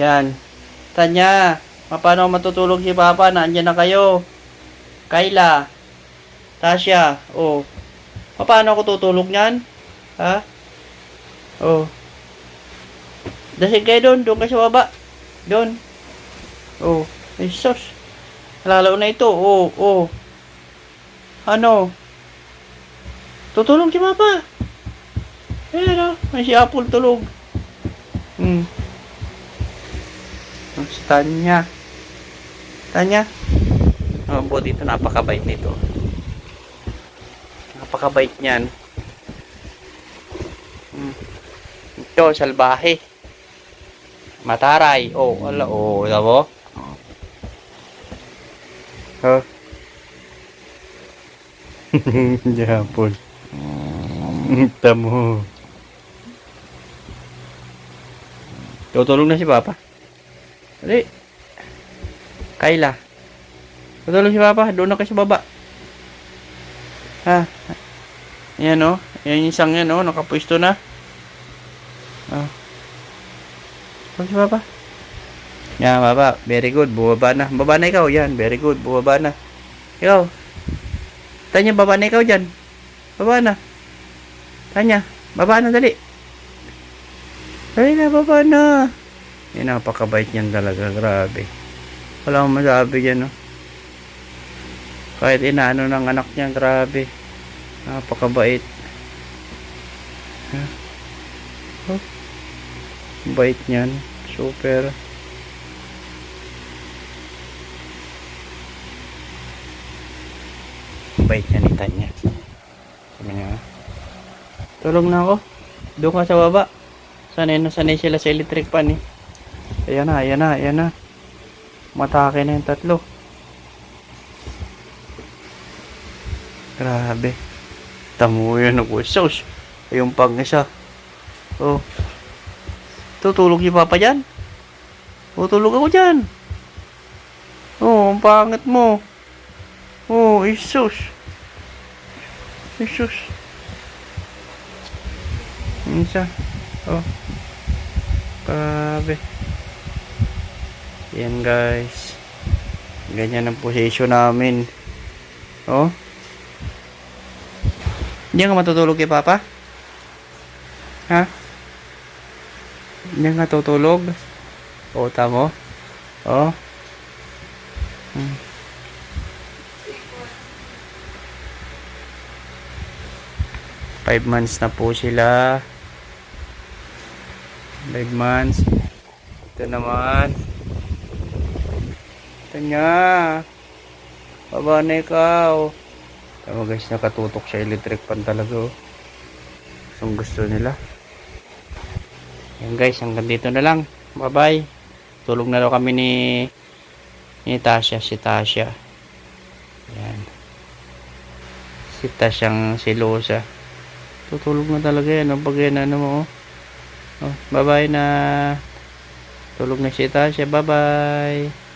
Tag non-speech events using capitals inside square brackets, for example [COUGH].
Yan. Tanya, paano matutulog si Papa? Nandiyan na kayo. Kayla. Tasha. Oh. Paano ako tutulog niyan? Ha? Oh. Dasig kayo doon. Doon kayo sa baba. Doon. Oh. Jesus. Lalo na ito. Oh. Oh. Ano? Tutulog si Papa. Ayan oh. May si Apple tulog. Hmm. Si Tanya. Tanya. Oh, buti ito. Napakabait nito. Napakabait niyan. Hmm. Ito, salbahe. Mataray. Oh, ala. Oh, alam mo? Oh. [LAUGHS] Japon. Tamo. Tutulog na si Papa. Dali. Kayla. Tutulog si Papa. Doon na kayo sa baba. Ha? Yan o. Oh. Yan yung isang yan o. Oh. Nakapwisto na. Ah. Tutulog si Papa. Yan, Papa. Very good. Bumaba na. Baba na ikaw. Yan. Very good. Bumaba na. Ikaw. Tanya, baba na ikaw dyan. Baba na. Tanya, baba na dali. Dali na, baba na. Eh, napakabait niyan talaga. Grabe. Wala akong masabi dyan, no? Kahit inaano ng anak niya, grabe. Napakabait. Ha? Oh. Bait niyan. Super. Bait niya ni Tanya. Sabi niya, tulog na ako. Doon ka sa baba. Sanay na sanay sila sa electric pan eh. Ayan na, ayan na, ayan na. Matake na yung tatlo. Grabe. Tamo yun ako. Sauce. Yung pang isa. Oh. Tutulog si Papa dyan. Tutulog ako dyan. Oh, ang pangit mo. Oh, Isus. Isus. Isa. Oh. Grabe. Yan guys. Ganyan ang position namin. Oh. Hindi ka matutulog kay Papa? Ha? Hindi ka tutulog? O, tamo? Oh. Hmm. Five months na po sila. Five months. Ito naman. Ito niya. Baba na ikaw. Tama guys, nakatutok sa electric pan talaga oh. Ang gusto nila. Yan guys, hanggang dito na lang. Bye bye. Tulog na daw kami ni ni Tasha, si Tasha. Yan. Si Tasyang silosa. Tutulog na talaga yan. Ang pag yan, ano mo. oh. Oh, bye bye na. Tulog na si Tasha. Bye bye.